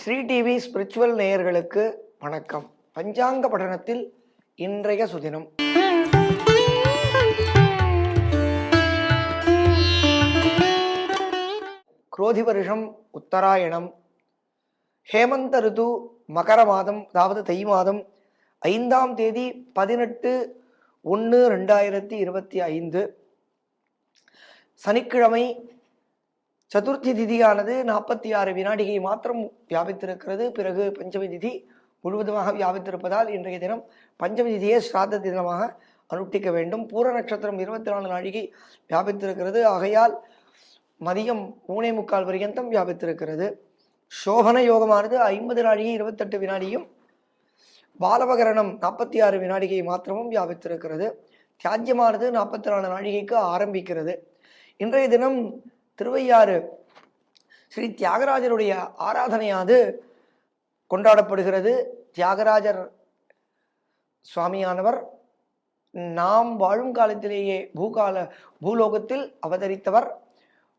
Sri TV spiritual நேயர்களுக்கு வணக்கம். பஞ்சாங்க படனத்தில் இன்றைய சுதினம். குரோதி வருஷம் உத்தராயணம் ஹேமந்த ரிது மகர மாதம் அதாவது தை மாதம் ஐந்தாம் தேதி பதினெட்டு ஒன்று ரெண்டாயிரத்தி இருபத்தி ஐந்து. சனிக்கிழமை சதுர்த்தி திதியானது நாற்பத்தி ஆறு வினாடிகை மாத்திரம் வியாபித்திருக்கிறது. பிறகு பஞ்சமி திதி முழுவதுமாக வியாபித்திருப்பதால் இன்றைய தினம் பஞ்சமி திதியை ஸ்ராத்த தினமாக அனுஷ்டிக்க வேண்டும். பூர நட்சத்திரம் இருபத்தி நாலு நாழிகை வியாபித்திருக்கிறது. ஆகையால் மதியம் மூணே முக்கால் பரியந்தம் வியாபித்திருக்கிறது. சோபன யோகமானது ஐம்பது நாழிகை இருபத்தெட்டு வினாடியும் பாலபகரணம் நாற்பத்தி ஆறு வினாடிகை மாத்திரமும் வியாபித்திருக்கிறது. தியாஜ்யமானது நாற்பத்தி நாலு நாழிகைக்கு ஆரம்பிக்கிறது. இன்றைய தினம் திருவையாறு ஸ்ரீ தியாகராஜருடைய ஆராதனையாது கொண்டாடப்படுகிறது. தியாகராஜர் சுவாமியானவர் நாம் வாழும் காலத்திலேயே பூகால பூலோகத்தில் அவதரித்தவர்.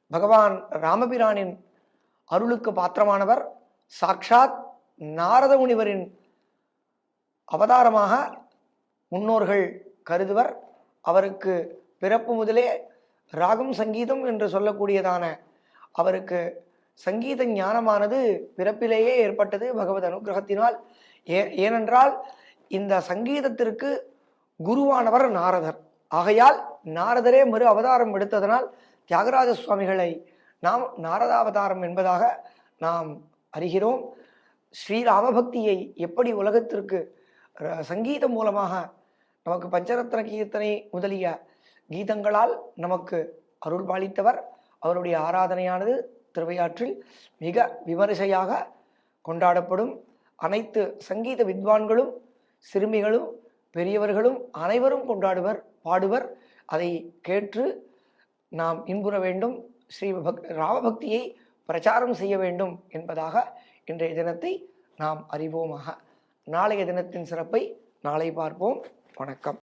பகவான் ராமபிரானின் அருளுக்கு பாத்திரமானவர். சாக்ஷாத் நாரத முனிவரின் அவதாரமாக முன்னோர்கள் கருதுவர். அவருக்கு பிறப்பு முதலே ராகம் சங்கீதம் என்று சொல்லக்கூடியதான அவருக்கு சங்கீத ஞானமானது பிறப்பிலேயே ஏற்பட்டது பகவத் அனுகிரகத்தினால். ஏ ஏனென்றால் இந்த சங்கீதத்திற்கு குருவானவர் நாரதர். ஆகையால் நாரதரே மறு அவதாரம் எடுத்ததனால் தியாகராஜ சுவாமிகளை நாம் நாரதாவதாரம் என்பதாக நாம் அறிகிறோம். ஸ்ரீராமபக்தியை எப்படி உலகத்திற்கு ர- சங்கீதம் மூலமாக நமக்கு பஞ்சரத்ன கீர்த்தனை முதலிய கீதங்களால் நமக்கு அருள் பாலித்தவர். அவருடைய ஆராதனையானது திருவையாற்றில் மிக விமரிசையாக கொண்டாடப்படும். அனைத்து சங்கீத வித்வான்களும் சிறுமிகளும் பெரியவர்களும் அனைவரும் கொண்டாடுவர் பாடுவர். அதை கேட்டு நாம் இன்புற வேண்டும். ஸ்ரீ பக் ராமபக்தியை பிரச்சாரம் செய்ய வேண்டும் என்பதாக இன்றைய தினத்தை நாம் அறிவோமாக. நாளைய தினத்தின் சிறப்பை நாளை பார்ப்போம். வணக்கம்.